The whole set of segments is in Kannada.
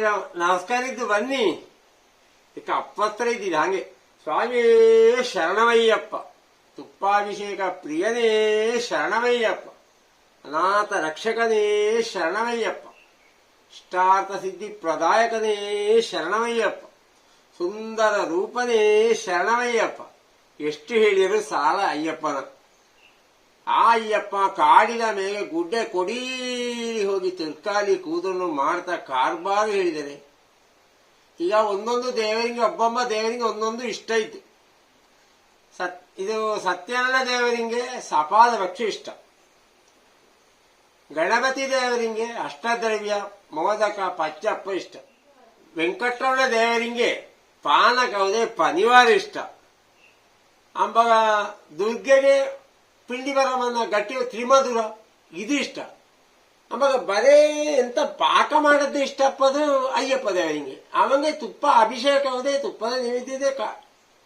ನಮಸ್ಕಾರ ಇದ್ದು ಬನ್ನಿ ಇದಕ್ಕೆ ಅಪ್ಪತ್ರ ಇದ್ದೀರಿ ಹಾಗೆ ಸ್ವಾಮಿ ಶರಣಮಯ್ಯಪ್ಪ ತುಪ್ಪಾಭಿಷೇಕ ಪ್ರಿಯನೇ ಶರಣಮಯ್ಯಪ್ಪ ಅನಾಥ ರಕ್ಷಕನೇ ಶರಣಮಯ್ಯಪ್ಪ ಇಷ್ಟಾರ್ಥ ಸಿದ್ಧಿ ಪ್ರದಾಯಕನೇ ಶರಣಮಯ್ಯಪ್ಪ ಸುಂದರ ರೂಪನೇ ಶರಣಮಯ್ಯಪ್ಪ ಎಷ್ಟು ಹೇಳಿದರೂ ಸಾಲ ಅಯ್ಯಪ್ಪನ ಆ ಅಯ್ಯಪ್ಪ ಕಾಡಿನ ಮೇಲೆ ಗುಡ್ಡೆ ಕೊಡೀರಿ ಹೋಗಿ ತಿರ್ಕಾಲಿ ಕೂದಲು ಮಾಡ್ತಾ ಕಾರ್ಬಾರು ಹೇಳಿದರೆ. ಈಗ ಒಂದೊಂದು ದೇವರಿಗೆ, ಒಬ್ಬೊಬ್ಬ ದೇವರಿಗೆ ಒಂದೊಂದು ಇಷ್ಟ ಇತ್ತು. ಸತ್, ಇದು ಸತ್ಯನ ದೇವರಿಗೆ, ಸಪಾದ ಭಕ್ಷ ಇಷ್ಟ. ಗಣಪತಿ ದೇವರಿಗೆ ಅಷ್ಟದ್ರವ್ಯ, ಮೋದಕ, ಪಚ್ಚಪ್ಪ ಇಷ್ಟ. ವೆಂಕಟರಮಣ ದೇವರಿಗೆ ಪಾನಕವದೆ ಪನಿವಾರ ಇಷ್ಟ. ಅಂಬಗ, ದುರ್ಗೆಗೆ ಪಿಂಡಿ ಬರಮನ್ನ ಗಟ್ಟಿ ತ್ರಿಮಧುರ, ಇದು ಇಷ್ಟ. ಆಮೇಲೆ ಬರೇ ಎಂತ ಪಾಕ ಮಾಡದ್ದು ಇಷ್ಟಪ್ಪದು ಅಯ್ಯಪ್ಪ ದೇವರಿಗೆ ಅವಂಗೆ ತುಪ್ಪ ಅಭಿಷೇಕ ಹೋದೆ ತುಪ್ಪದ ನಿಮಿತ್ತಿದೆ ಇದೆ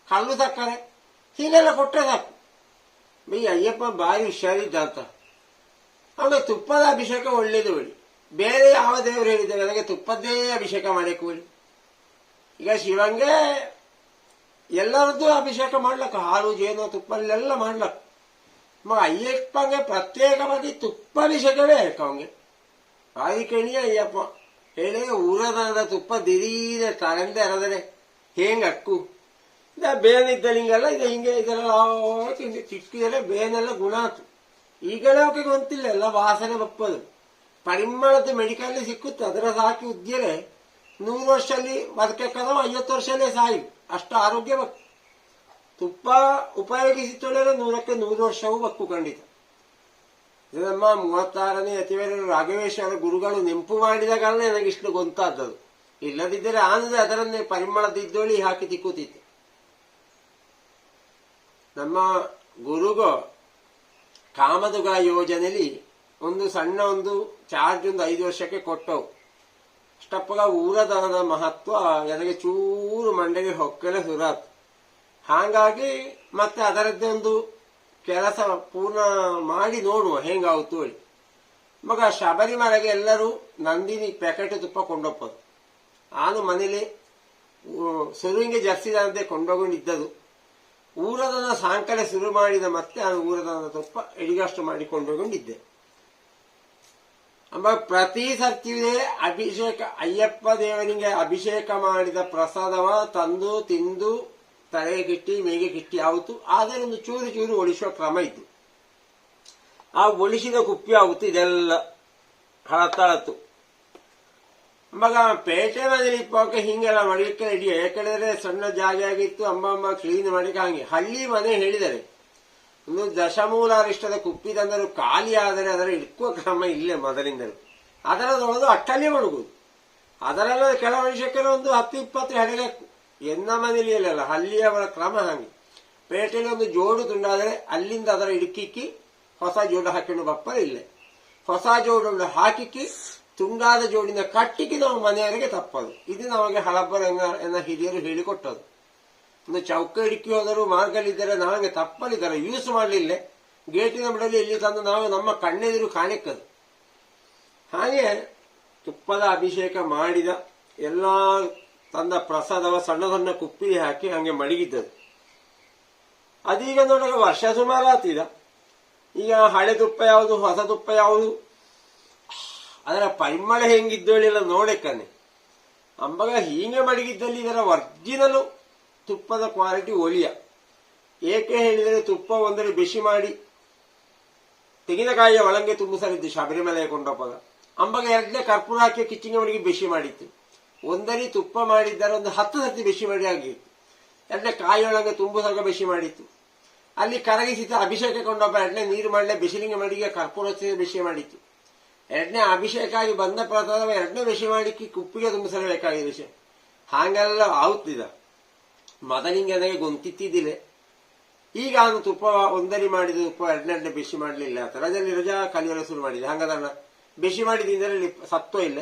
ಕಲ್ಲು ಸಕ್ಕರೆ. ಹೀಗೆಲ್ಲ ಕೊಟ್ಟರೆ ಸಾಕು. ಬೈ ಅಯ್ಯಪ್ಪ ಭಾರಿ ಹುಷಾರಿದ್ದ ಅಂತ ಅವನಿಗೆ ತುಪ್ಪದ ಅಭಿಷೇಕ ಒಳ್ಳೇದು ಬಿಡಿ. ಬೇರೆ ಯಾವ ದೇವರು ಹೇಳಿದ್ದಾರೆ, ನನಗೆ ತುಪ್ಪದ್ದೇ ಅಭಿಷೇಕ ಮಾಡಕ್ಕೆ ಹೇಳಿ ಈಗ ಶಿವಂಗೆ ಎಲ್ಲರದ್ದು ಅಭಿಷೇಕ ಮಾಡ್ಲಕ್ಕ, ಹಾಲು, ಜೇನು ತುಪ್ಪಲ್ಲೆಲ್ಲ ಮಾಡ್ಲಕ್ಕ. ತುಪ್ಪ ಅಭಿಷೇಕವೇ ಬೇಕು ಅವಂಗೆ ಆದಿಕಣಿಯ ಅಯ್ಯಪ್ಪ ಹೇಳಿ ಊರದಾದ ತುಪ್ಪ ದಿಢೀರ ತಗಂದೆ ಅರದರೆ ಹೇಂಗ್ ಅಕ್ಕು ಇದ ಬೇನಿದ್ದಲಿಂಗೆಲ್ಲ ಇದು ಹಿಂಗೆ ಇದೆಲ್ಲ ಚಿಕ್ಕಿದರೆ ಬೇನೆಲ್ಲ ಗುಣ ಆತು ಈಗಲೇ ಅವಕ್ಕೆ ಗೊತ್ತಿಲ್ಲ ಎಲ್ಲ ವಾಸನೆ ಬಪ್ಪದು ಪರಿಮಳದ ಮೆಡಿಕಲ್ ಸಿಕ್ಕುತ್ತೆ ಅದರ ಸಾಕಿ ಉದ್ಯರೆ ನೂರು ವರ್ಷದಲ್ಲಿ ಬದುಕಕ್ಕದ ಐವತ್ತು ವರ್ಷಲ್ಲೇ ಸಾಯಿ ಅಷ್ಟು ಆರೋಗ್ಯ ಬಕ್ ತುಪ್ಪ ಉಪಯೋಗಿಸಿ ತೊಳೆದ್ರೆ ನೂರಕ್ಕೆ ನೂರು ವರ್ಷವೂ ಬಕ್ಕು ಖಂಡಿತ ಇದು ನಮ್ಮ ಮೂವತ್ತಾರನೇ ಅತಿವೇರ ರಾಘವೇಶ್ವರ ಗುರುಗಳು ನೆಂಪು ಮಾಡಿದ ಕಾರಣ ನನಗೆ ಇಷ್ಟು ಗೊತ್ತಾದದ್ದು. ಇಲ್ಲದಿದ್ದರೆ ಆನಂದ ಅದರನ್ನೇ ಪರಿಮಳದಿದ್ದೋಳಿ ಹಾಕಿ ತಿಕ್ಕುತ್ತಿತ್ತು. ನಮ್ಮ ಗುರುಗೋ, ಕಾಮದುಗ ಯೋಜನೆಯಲ್ಲಿ ಒಂದು ಸಣ್ಣ ಒಂದು ಚಾರ್ಜ್ ಒಂದು ಐದು ವರ್ಷಕ್ಕೆ ಕೊಟ್ಟವು. ಅಷ್ಟಪ್ಪಗ ಊರದನದ ಮಹತ್ವ ನನಗೆ ಚೂರು ಮಂಡೆಗೆ ಹೊಕ್ಕಲೆ ಸುರಾತ್. ಹಾಗಾಗಿ ಮತ್ತೆ ಅದರದ್ದೇ ಒಂದು ಕೆಲಸ ಪೂರ್ಣ ಮಾಡಿ ನೋಡುವ. ಹೆಂಗಾಗುತ್ತು ಹೇಳಿ. ಮಗ ಶಬರಿಮಲೆಗೆ ಎಲ್ಲರೂ ನಂದಿನಿ ಪ್ಯಾಕೆಟ್ ತುಪ್ಪ ಕೊಂಡೊಪ್ಪದು. ಆನು ಮನೇಲಿ ಸುರುವಿಗೆ ಜರ್ಸಿದಂತೆ ಕೊಂಡೋಗೊಂಡಿದ್ದದು ಊರದನ ಸಾಯಂಕಾಲ ಶುರು ಮಾಡಿದ ಮತ್ತೆ ನಾನು ಊರದನ ತುಪ್ಪ ಎಡಿಗಷ್ಟು ಮಾಡಿ ಕೊಂಡೋಗೊಂಡಿದ್ದೆ ಅಂಬ ಪ್ರತಿ ಸರ್ತಿಯೇ ಅಭಿಷೇಕ, ಅಯ್ಯಪ್ಪ ದೇವರಿಗೆ ಅಭಿಷೇಕ ಮಾಡಿದ ಪ್ರಸಾದವ ತಂದು, ತಿಂದು ತಲೆಗೆ ಕಿಟ್ಟಿ, ಮೇಗೆ ಕಿಟ್ಟಿ ಆಗುತ್ತು ಆದರೆ ಒಂದು ಚೂರು ಚೂರು ಒಳಿಸುವ ಕ್ರಮ ಇತ್ತು ಆ ಒಳಿಸಿದ ಕುಪ್ಪಿ ಆಗುತ್ತು ಇದೆಲ್ಲ ಹಳತ್ತಳತ್ತು ಮಗ, ಪೇಟೆ ಮನೇಲಿ ಇಪ್ಪಕ್ಕೆ ಹಿಂಗೆಲ್ಲ ಮಡಿಕೆ ಹಿಡಿಯ ಯಾಕಂದ್ರೆ ಸಣ್ಣ ಜಾಗ ಆಗಿತ್ತು ಅಮ್ಮ ಅಮ್ಮ ಕ್ಲೀನ್ ಮಾಡಿಕ ಹಂಗೆ. ಹಳ್ಳಿ ಮನೆ ಹೇಳಿದರೆ, ಒಂದು ದಶಮೂಲಾರಿಷ್ಟದ ಕುಪ್ಪಿ ತಂದರು ಖಾಲಿ ಆದರೆ ಅದರ ಇಟ್ಕುವ ಕ್ರಮ ಇಲ್ಲೇ ಮೊದಲಿಂದಲೂ. ಅದರ ತೊಳೆದು ಅಟ್ಟಲ್ಲಿ ಮಡಗುದು ಅದರಲ್ಲ ಕೆಲ ವರ್ಷಕ್ಕೆ ಒಂದು ಹತ್ತು, ಇಪ್ಪತ್ತು ಹೆಡೆಗೆ ಎನ್ನ ಮನೇಲಿ ಇಲ್ಲಲ್ಲ ಹಳ್ಳಿಯವರ ಕ್ರಮ ಹಾಗೆ. ಪೇಟೆಯಲ್ಲಿ ಒಂದು ಜೋಡು ತುಂಡಾದರೆ ಅಲ್ಲಿಂದ ಅದರ ಇಡುಕಿಕ್ಕಿ ಹೊಸ ಜೋಡು ಹಾಕಿಕೊಂಡು ಬಪ್ಪರ ಇಲ್ಲೇ. ಹೊಸ ಜೋಡು ಹಾಕಿಕ್ಕಿ ತುಂಡಾದ ಜೋಡಿನ ಕಟ್ಟಿಕ್ಕಿ ನಾವು ಮನೆಯವರಿಗೆ ತಪ್ಪದು. ಇದು ನಮಗೆ ಹಳಬ್ಬರ ಎನ್ನ ಹಿರಿಯರು ಹೇಳಿಕೊಟ್ಟದು ಒಂದು ಚೌಕ ಹಿಡಿಕಿ ಹೋದರೂ ಮಾರ್ಗಲ್ಲಿದ್ದರೆ ನಮಗೆ ತಪ್ಪಲಿದ್ದಾರೆ. ಯೂಸ್ ಮಾಡಲಿಲ್ಲ. ಗೇಟಿನ ಬಿಡಲಿ ಇಲ್ಲಿ ತಂದು ನಾವು ನಮ್ಮ ಕಣ್ಣೆದುರು ಕಾಣಿಕ್ಕದು. ಹಾಗೆ ತುಪ್ಪದ ಅಭಿಷೇಕ ಮಾಡಿದ ಎಲ್ಲ ತಂದ ಪ್ರಸಾದವ ಸಣ್ಣದನ್ನ ಸಣ್ಣ ಕುಪ್ಪಿ ಹಾಕಿ ಹಂಗೆ ಮಡಗಿದ್ದದು ಅದೀಗ ನೋಡಕ ವರ್ಷ ಸುಮಾರು ಆತಿದ ಈಗ ಹಳೆ ತುಪ್ಪ ಯಾವುದು, ಹೊಸ ತುಪ್ಪ ಯಾವುದು? ಅದರ ಪರಿಮಳ ಹೆಂಗಿದ್ದೋಳಿಲ್ಲ ನೋಡಕ್ಕನೆ ಅಂಬಗ ಹೀಗೆ ಮಡಗಿದ್ದಲ್ಲಿ ಇದರ ಒರ್ಜಿನಲು ತುಪ್ಪದ ಕ್ವಾಲಿಟಿ ಒಳಿಯ ಏಕೆ ಹೇಳಿದರೆ ತುಪ್ಪ ಒಂದರೆ ಬಿಸಿ ಮಾಡಿ ತೆಂಗಿನಕಾಯಿಯ ಒಳಗೆ ತುಂಬಿಸಲಿದ್ದು ಶಬರಿಮಲೆ ಕೊಂಡಪ್ಪಗ ಅಂಬಗ ಎರಡನೇ ಕರ್ಪೂರ ಹಾಕಿ ಕಿಚ್ಚಿಂಗ ಮಡಿಗೆ ಬಿಸಿ ಮಾಡಿತ್ತು. ಒಂದರಿ ತುಪ್ಪ ಮಾಡಿದ್ದಾರೆ ಒಂದು ಹತ್ತು ಸರ್ತಿ ಬಿಸಿ ಮಾಡಿ ಆಗಿತ್ತು. ಎರಡನೇ ಕಾಯಿಯೊಳಗೆ ತುಂಬಿಸಾಗ ಬಿಸಿ ಮಾಡಿತ್ತು. ಅಲ್ಲಿ ಕರಗಿಸಿದ ಅಭಿಷೇಕ ಕೊಂಡೊಬ್ಬ ಎರಡನೇ ನೀರು ಮಾಡಲೇ ಬಿಸಿಲಿಂಗ ಮಡಿಗೆ ಕರ್ಪೂರ ಬಿಸಿ ಮಾಡಿತ್ತು. ಎರಡನೇ ಅಭಿಷೇಕ ಆಗಿ ಬಂದ ಪ್ರಸಾದ ಎರಡನೇ ಬಿಸಿ ಮಾಡಿ ಕುಪ್ಪಿಗೆ ತುಂಬಿಸಲೇಬೇಕಾಗಿದೆ ವಿಷಯ. ಹಾಗೆಲ್ಲ ಆಗುತ್ತಿದ ಮೊದಲಿಂಗೆ ನನಗೆ ಗೊಂತಿತ್ತಿದ್ದಿಲ್ಲ ಈಗ ಅವನು ತುಪ್ಪ ಒಂದರಿ ಮಾಡಿದ ತುಪ್ಪ ಎರಡನೇ ಬಿಸಿ ಮಾಡಲಿಲ್ಲ. ರಜಲ್ಲಿ ರಜಾ ಕಲಿಯಲು ಶುರು ಮಾಡಿದೆ. ಹಂಗದಣ್ಣ ಬಿಸಿ ಮಾಡಿದಿಂದರಲ್ಲಿ ಸತ್ತೋ ಇಲ್ಲ.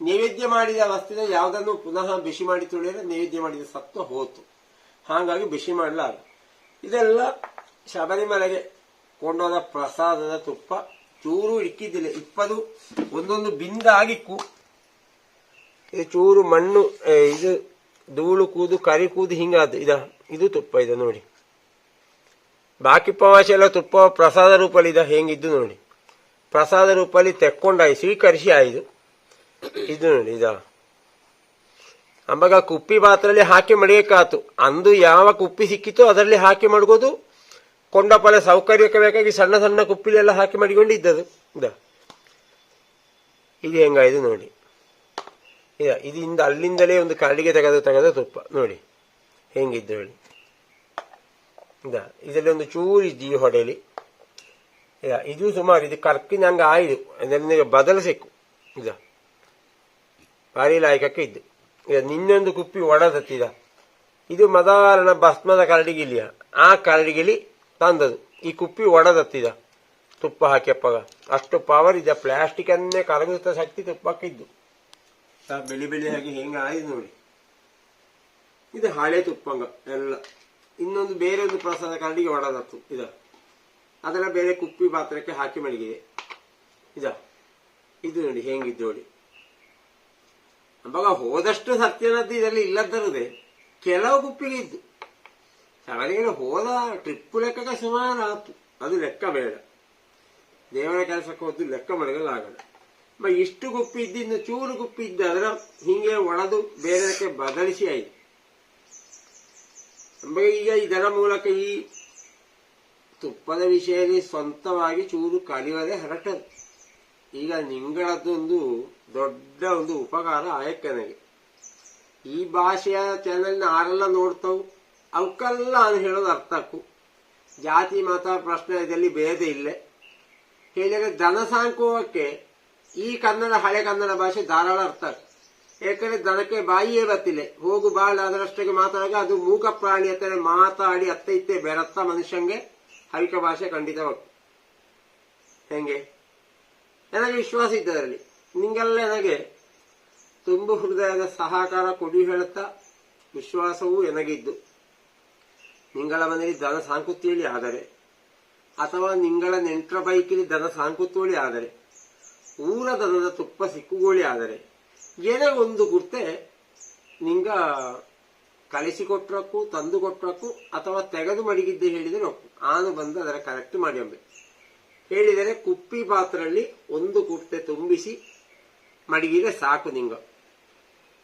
ನೈವೇದ್ಯ ಮಾಡಿದ ವಸ್ತುವಿನ ಯಾವುದನ್ನು ಪುನಃ ಬಿಸಿ ಮಾಡಿ ತುಳಿದ್ರೆ ನೈವೇದ್ಯ ಮಾಡಿದ ಸತ್ವ ಹೋತು. ಹಾಗಾಗಿ ಬಿಸಿ ಮಾಡಲಾರ ಇದೆಲ್ಲ ಶಬರಿಮಲೆಗೆ ಕೊಂಡೋದ ಪ್ರಸಾದದ ತುಪ್ಪ. ಚೂರು ಇಕ್ಕಿದ್ದಿಲ್ಲ. ಇಪ್ಪದು ಒಂದೊಂದು ಬಿಂದಾಗಿ ಕು ಇದು ಚೂರು ಮಣ್ಣು ಇದು ಧೂಳು ಕೂದು, ಕರಿ ಕೂದು ಹಿಂಗಾದ ಇದ, ಇದು ತುಪ್ಪ ಇದೆ ನೋಡಿ. ಬಾಕಿ ಪ್ರವಾಸಿ ಎಲ್ಲ ತುಪ್ಪ ಪ್ರಸಾದ ರೂಪಲ್ಲಿ ಇದ. ಹೆಂಗಿದ್ದು ನೋಡಿ. ಪ್ರಸಾದ ರೂಪಲ್ಲಿ ತೆಕ್ಕೊಂಡಾಯಿ ಸ್ವೀಕರಿಸಿ ಆಯ್ದು ಇದು ನೋಡಿ ಇದ ಅಂಬಾಗ ಕುಪ್ಪಿ ಪಾತ್ರೆಯಲ್ಲಿ ಹಾಕಿ ಮಡಿಯಕ್ಕಾತು ಅಂದು ಯಾವ ಕುಪ್ಪಿ ಸಿಕ್ಕಿತೋ ಅದರಲ್ಲಿ ಹಾಕಿ ಮಡಗೋದು. ಕೊಂಡಪಲೆ ಸೌಕರ್ಯಕ್ಕೆ ಬೇಕಾಗಿ ಸಣ್ಣ ಸಣ್ಣ ಕುಪ್ಪಿಲೆಲ್ಲ ಹಾಕಿ ಮಡಿಕೊಂಡು ಇದ್ದದು ಇದ ಇದು ಹೆಂಗಾಯ್ತು ನೋಡಿ. ಇದ, ಇದಿಂದ ಅಲ್ಲಿಂದಲೇ ಒಂದು ಕರಡಿಗೆ ತೆಗೆದು ತೆಗೆದು ತುಪ್ಪ. ನೋಡಿ. ಹೆಂಗಿದ್ದು ಹೇಳಿ. ಇದ, ಇದರಲ್ಲಿ ಒಂದು ಚೂರು ಇದ್ದೀವಿ ಹೊಡೆಯಲಿ ಇದ, ಇದು ಸುಮಾರು, ಇದು ಕರ್ಕಿನಂಗೆ ಆಯ್ದು. ಬದಲು ಸಿಕ್ಕು. ಇದ. ಭಾರಿ ಲಾಯಕಕ್ಕೆ ಇದ್ದು. ಈಗ ನಿನ್ನೊಂದು ಕುಪ್ಪಿ ಒಡೆದತ್ತಿದ ಇದು ಮದಾರನ ಭಸ್ಮದ ಕರಡಿಗಿಲಿಯ ಆ ಕರಡಿಗಿಲಿ ತಂದದು ಈ ಕುಪ್ಪಿ ಒಡೆದತ್ತಿದ ತುಪ್ಪ ಹಾಕಿಯಪ್ಪಾಗ ಅಷ್ಟು ಪವರ್ ಇದೆ. ಪ್ಲಾಸ್ಟಿಕ್ ಅನ್ನೇ ಕರಗುತ್ತ ಶಕ್ತಿ ತುಪ್ಪಕ್ಕಿದ್ದು. ಬೆಳಿ ಬೆಳಿ ಹಾಕಿ ಹೆಂಗ ಆಯ್ತು ನೋಡಿ. ಇದು ಹಳೆ ತುಪ್ಪಂಗ, ಎಲ್ಲ. ಇನ್ನೊಂದು ಬೇರೆ ಒಂದು ಪ್ರಸಾದ ಕರಡಿಗೆ ಒಡೆದತ್ತು ಇದ. ಅದರ ಬೇರೆ ಕುಪ್ಪಿ ಪಾತ್ರಕ್ಕೆ ಹಾಕಿ ಮಡಗಿದೆ. ಇದ. ಇದು ನೋಡಿ, ಹೆಂಗಿದ್ದು ನೋಡಿ. ಅವಾಗ ಹೋದಷ್ಟು ಸತ್ಯನದ್ದು ಇದರಲ್ಲಿ ಇಲ್ಲದರದೆ ಕೆಲವು ಗುಪ್ಪಿಗೆ ಇದ್ದು. ಸವರಿಗಳು ಹೋದ ಟ್ರಿಪ್ಪು ಲೆಕ್ಕಕ್ಕೆ ಸುಮಾರು ಆತು. ಅದು ಲೆಕ್ಕ ಬೇಡ. ದೇವರ ಕೆಲಸಕ್ಕೆ ಹೋದ್ದು ಲೆಕ್ಕ ಮಡಗಲಾಗಲ್ಲ. ಬ ಇಷ್ಟು ಗುಪ್ಪಿ ಇದ್ದು ಇನ್ನು ಚೂರು ಗುಪ್ಪಿ ಇದ್ದು, ಅದರ ಹಿಂಗೆ ಒಳದು ಬೇರೆದಕ್ಕೆ ಬದಲಿಸಿ ಆಯ್ತು. ಈಗ ಇದರ ಮೂಲಕ ಈ ತುಪ್ಪದ ವಿಷಯದಲ್ಲಿ ಸ್ವಂತವಾಗಿ ಚೂರು ಕಲಿಯದೆ ಹರಟದು. ಈಗ ನಿಂಗಳದ್ದೊಂದು ದೊಡ್ಡ ಒಂದು ಉಪಕಾರ ಆಯಕ್ಕೆ ನನಗೆ ಈ ಭಾಷೆಯ ಚಾನೆಲ್ನ ಆರೆಲ್ಲ ನೋಡ್ತಾವು. ಅವಕ್ಕೆಲ್ಲ ಅದು ಹೇಳೋದು ಅರ್ಥಕ್ಕು. ಜಾತಿ, ಮತ, ಪ್ರಶ್ನೆ ಇದರಲ್ಲಿ ಭೇದ ಇಲ್ಲ. ಹೇಳಿದ್ರೆ ದನ ಸಾಂಕುವಕ್ಕೆ ಈ ಕನ್ನಡ, ಹಳೆ ಕನ್ನಡ ಭಾಷೆ ಧಾರಾಳ ಅರ್ಥ. ಯಾಕಂದ್ರೆ ದನಕ್ಕೆ ಬಾಯಿಯೇ ಬತ್ತಿಲ್ಲ. ಹೋಗು ಬಾಳ ಅದರಷ್ಟಕ್ಕೆ ಮಾತಾಡಿ ಅದು ಮೂಕ ಪ್ರಾಣಿ ಹತ್ತಿರ ಮಾತಾಡಿ ಅತ್ತ ಇತ್ತೆ ಬೆರತ್ತ ಮನುಷ್ಯಂಗೆ ಹವಿಕ ಭಾಷೆ ಖಂಡಿತವಾಗ್ತದೆ ಹೆಂಗೆ? ನನಗೆ ವಿಶ್ವಾಸ ಇದ್ದದರಲ್ಲಿ. ನಿಂಗೆಲ್ಲ ತುಂಬು ಹೃದಯದ ಸಹಕಾರ ಕೊಡಿ ಹೇಳುತ್ತಾ ವಿಶ್ವಾಸವೂ ನನಗಿದ್ದು ನಿಂಗಳ ಮನೆಯಲ್ಲಿ ದನ ಸಾಂಕುತ್ತೇಳಿ ಆದರೆ, ಅಥವಾ ನಿಂಗಳ ನೆಂಟ್ರ ಬೈಕಿಲಿ ದನ ಸಾಂಕುತ್ತೋಳಿ ಆದರೆ, ಊರ ದನದ ತುಪ್ಪ ಸಿಕ್ಕುಗೋಳಿ ಆದರೆ, ಏನೇ ಒಂದು ಗುರ್ತೆ ನಿಂಗ ಕಲಿಸಿಕೊಟ್ರಕ್ಕೂ ತಂದು ಕೊಟ್ರಕ್ಕೂ ಅಥವಾ ತೆಗೆದು ಮಡಗಿದ್ದೆ ಹೇಳಿದರೆ ಆನು ಬಂದು ಅದರ ಕರೆಕ್ಟ್ ಮಾಡಿ ಅಂಬೆ. ಹೇಳಿದರೆ ಕುಪ್ಪಿ ಪಾತ್ರಲ್ಲಿ ಒಂದು ಕುರ್ತೆ ತುಂಬಿಸಿ ಮಡಗಿದ್ರೆ ಸಾಕು ನಿಂಗು.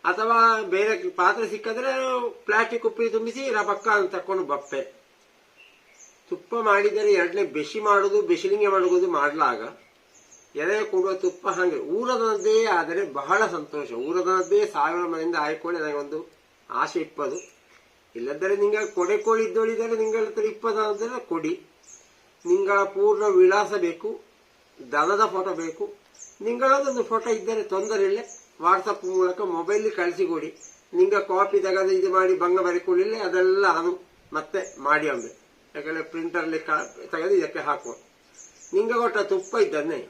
ಅಥವಾ ಬೇರೆ ಪಾತ್ರೆ ಸಿಕ್ಕಿದ್ರೆ ಪ್ಲಾಸ್ಟಿಕ್ ಉಪ್ಪಿ ತುಂಬಿಸಿ ರಬಕ್ಕ ಅಂತ ತಕೊಂಡು ಬಪ್ಪೆ. ತುಪ್ಪ ಮಾಡಿದರೆ ಎರಡನೇ ಬೆಸಿ ಮಾಡೋದು ಬೆಸಿಲಿಂಗೆ ಮಾಡುವುದು ಮಾಡ್ಲಾಗ. ಎದೆ ಕೊಡುವ ತುಪ್ಪ ಹಂಗೆ ಊರದನದ್ದೇ ಆದರೆ ಬಹಳ ಸಂತೋಷ. ಊರದನದ್ದೇ ಸಾವಿರ ಮನೆಯಿಂದ ನನಗೆ ಒಂದು ಆಸೆ ಇಪ್ಪದು. ಇಲ್ಲದರೆ ನಿಂಗೆ ಕೊಡೆ ಕೋಳಿ ಇದ್ದೋಳಿದರೆ ನಿಂಗಳ ಹತ್ರ ಕೊಡಿ. ನಿಂಗಳ ಪೂರ್ಣ ವಿಳಾಸ ಬೇಕು, ದನದ ಫೋಟೋ ಬೇಕು. ನಿಂಗಳದೊಂದು ಫೋಟೋ ಇದ್ದರೆ ತೊಂದರೆ ಇಲ್ಲ ವಾಟ್ಸಪ್ ಮೂಲಕ ಮೊಬೈಲ್ ಕಳಿಸಿಕೊಡಿ. ನಿಂಗ ಕಾಪಿ ತೆಗೆದು ಇದು ಮಾಡಿ ಭಂಗ ಬರಿಕೊಳ್ಳಿಲ್ಲ ಅದೆಲ್ಲ ನಾನು ಮತ್ತೆ ಮಾಡಿ ಅವನು ಯಾಕಂದ್ರೆ ಪ್ರಿಂಟರ್ಲಿ ತೆಗೆದು ಇದಕ್ಕೆ ಹಾಕುವ. ನಿಂಗ ಕೊಟ್ಟ ತುಪ್ಪ ಇದ್ದನ್ನೇ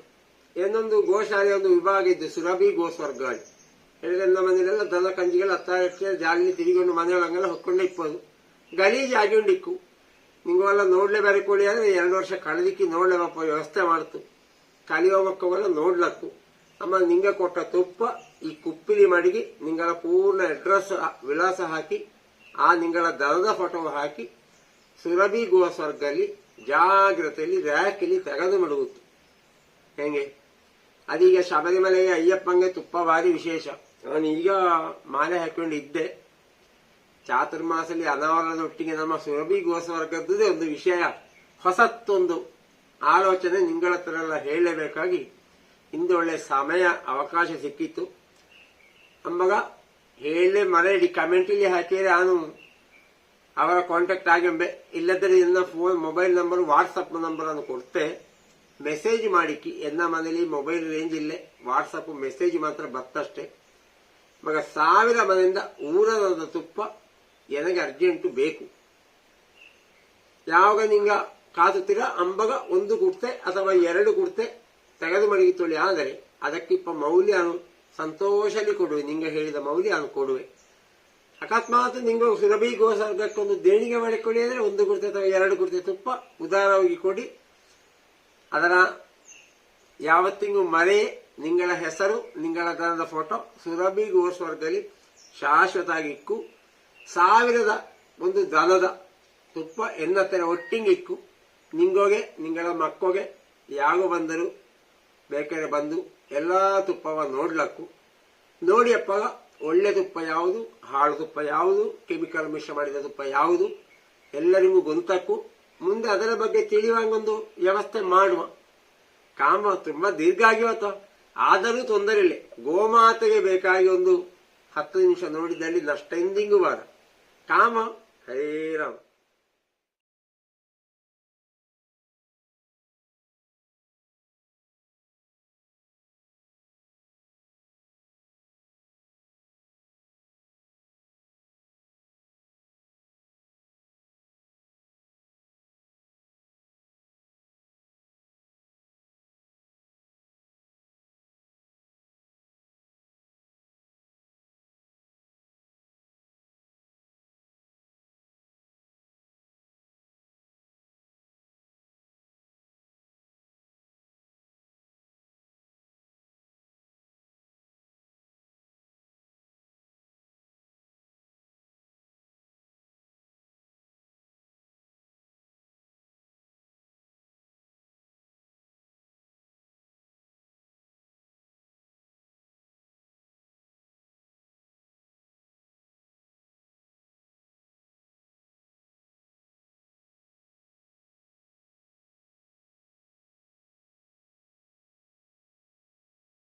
ಏನೊಂದು ಗೋಶಾಲೆ, ಒಂದು ವಿಭಾಗ ಇದ್ದು ಸುರಭಿ ಗೋಸ್ವರ್ಗ ಅಂತ. ಹೇಳಿದ್ರೆ ನಮ್ಮ ಮನೆಯಲ್ಲೆಲ್ಲ ದನ ಹತ್ತ ಹತ್ತಾರಕ್ಕೆ ಜಾಗಲಿ ತಿರುಗಿಕೊಂಡು ಮನೆಯೊಳಗೆಲ್ಲ ಹೊಕ್ಕೊಂಡು ಇಪ್ಪೋದು. ಗಲೀಜ್ ಆಗಿಕೊಂಡಿಕ್ಕು ನಿಂಗೆಲ್ಲ ನೋಡ್ಲೆ ಬರಿಕೊಳ್ಳಿ ಅಂದ್ರೆ ಎರಡು ವರ್ಷ ಕಳೆದಿಕ್ಕಿ ನೋಡ್ಲೆ ಬಾಪ ವ್ಯವಸ್ಥೆ ಮಾಡ್ತು. ಕಲಿಯೋ ಮಕ್ಕಳೆಲ್ಲ ನೋಡ್ಲಕ್ಕು. ಅಮ್ಮ ನಿಂಗೆ ಕೊಟ್ಟ ತುಪ್ಪ, ಈ ಕುಪ್ಪಿಲಿ ಮಡಗಿ, ನಿಂಗಳ ಪೂರ್ಣ ಅಡ್ರೆಸ್ ವಿಳಾಸ ಹಾಕಿ, ಆ ನಿಂಗಳ ದರದ ಫೋಟೋ ಹಾಕಿ, ಸುರಭಿ ಗೋಸ್ವರ್ಗಲ್ಲಿ ಜಾಗ್ರತೆಯಲ್ಲಿ ರ್ಯಾಕಲ್ಲಿ ತೆಗೆದು ಮಡಗುತ್ತೆ. ಹೆಂಗೆ? ಅದೀಗ ಶಬರಿಮಲೆಗೆ ಅಯ್ಯಪ್ಪಂಗೆ ತುಪ್ಪ ಭಾರಿ ವಿಶೇಷ. ನಾನು ಈಗ ಮಾಲೆ ಹಾಕೊಂಡು ಇದ್ದೆ ಚಾತುರ್ಮಾಸಲ್ಲಿ ಅನಾವರಣದೊಟ್ಟಿಗೆ ನಮ್ಮ ಸುರಭಿ ಗೋಸ್ವರ್ಗದ್ದೇ ಒಂದು ವಿಷಯ. ಹೊಸತ್ತೊಂದು ಆಲೋಚನೆ ನಿಂಗಳ ಹತ್ರ ಎಲ್ಲ ಹೇಳಲೇಬೇಕಾಗಿ ಇಂದು ಒಳ್ಳೆ ಸಮಯ, ಅವಕಾಶ ಸಿಕ್ಕಿತ್ತು. ಅಂಬಾಗ ಹೇಳಲೆ ಮರೆಯಡಿ ಕಮೆಂಟಲ್ಲಿ ಹಾಕಿದ್ರೆ ನಾನು ಅವರ ಕಾಂಟ್ಯಾಕ್ಟ್ ಆಗಂಬೆ ಇಲ್ಲದ್ರೆ ನನ್ನ phone mobile number WhatsApp number ಅನ್ನು ಕೊಡ್ತೆ. ಮೆಸೇಜ್ ಮಾಡಿಕ್ಕಿ ಎನ್ನ ಮನೇಲಿ ಮೊಬೈಲ್ ರೇಂಜ್ ಇಲ್ಲೇ ವಾಟ್ಸಪ್ ಮೆಸೇಜ್ ಮಾತ್ರ ಬತ್ತಷ್ಟೇ. ಮಗ, ಸಾವಿರ ಮನೆಯಿಂದ ಊರದ ತುಪ್ಪ ನನಗೆ ಅರ್ಜೆಂಟ್ ಬೇಕು. ಯಾವಾಗ ನಿಂಗ ಕಾಸುತ್ತೀರ ಅಂಬಗ ಒಂದು ಕುರ್ತೆ ಅಥವಾ ಎರಡು ಕುರ್ತೆ ತೆಗೆದು ಮಡಗಿತುಳಿ ಆದರೆ ಅದಕ್ಕಿಪ್ಪ ಮೌಲ್ಯ ಸಂತೋಷಲಿ ಕೊಡುವೆ. ನಿಂಗೆ ಹೇಳಿದ ಮೌಲ್ಯ ಕೊಡುವೆ. ಅಕಸ್ಮಾತ್ ನಿಂಗೆ ಸುರಭಿ ಗೋಸರ್ಗಕ್ಕೊಂದು ದೇಣಿಗೆ ಮಾಡಿಕೊಳ್ಳಿ ಅಂದ್ರೆ ಒಂದು ಕುರ್ತೆ ಅಥವಾ ಎರಡು ಕುರ್ತೆ ತುಪ್ಪ ಉದಾರವಾಗಿ ಕೊಡಿ. ಅದರ ಯಾವತ್ತಿಗೂ ಮರೆ ನಿಂಗಳ ಹೆಸರು, ನಿಂಗಳ ದನದ ಫೋಟೋ, ಸುರಭಿ ಗೋಸ್ವರ್ಗದಲ್ಲಿ ಶಾಶ್ವತ ಇಕ್ಕು. ಸಾವಿರದ ಒಂದು ದನದ ತುಪ್ಪ ಎನ್ನತ್ತರ ಒಟ್ಟಿಂಗಿಕ್ಕು ನಿಂಗೋಗೆ, ನಿಂಗಳ ಮಕ್ಕೋಗೆ ಯಾವ ಬಂದರು, ಬೇಕಾದ್ರೆ ಬಂದು ಎಲ್ಲ ತುಪ್ಪವ ನೋಡ್ಲಕ್ಕು. ನೋಡಿ ಅಪ್ಪ, ಒಳ್ಳೆ ತುಪ್ಪ ಯಾವುದು, ಹಾಳು ತುಪ್ಪ ಯಾವುದು, ಕೆಮಿಕಲ್ ಮಿಶ್ರ ಮಾಡಿದ ತುಪ್ಪ ಯಾವುದು ಎಲ್ಲರಿಗೂ ಗೊಂತಕ್ಕು ಮುಂದೆ ಅದರ ಬಗ್ಗೆ ತಿಳಿಯುವಂಗೊಂದು ವ್ಯವಸ್ಥೆ ಮಾಡುವ. ಕಾಮ ತುಂಬಾ ದೀರ್ಘ ಆಗಿವತ್ತ ಆದರೂ ತೊಂದರೆ ಇಲ್ಲ. ಗೋಮಾತೆಗೆ ಬೇಕಾಗಿ ಒಂದು ಹತ್ತು ನಿಮಿಷ ನೋಡಿದಲ್ಲಿ ನಷ್ಟ ಎಂದಿಂಗೂ ಬಾರ. ಕಾಮ, ಹರೇ ರಾಮ.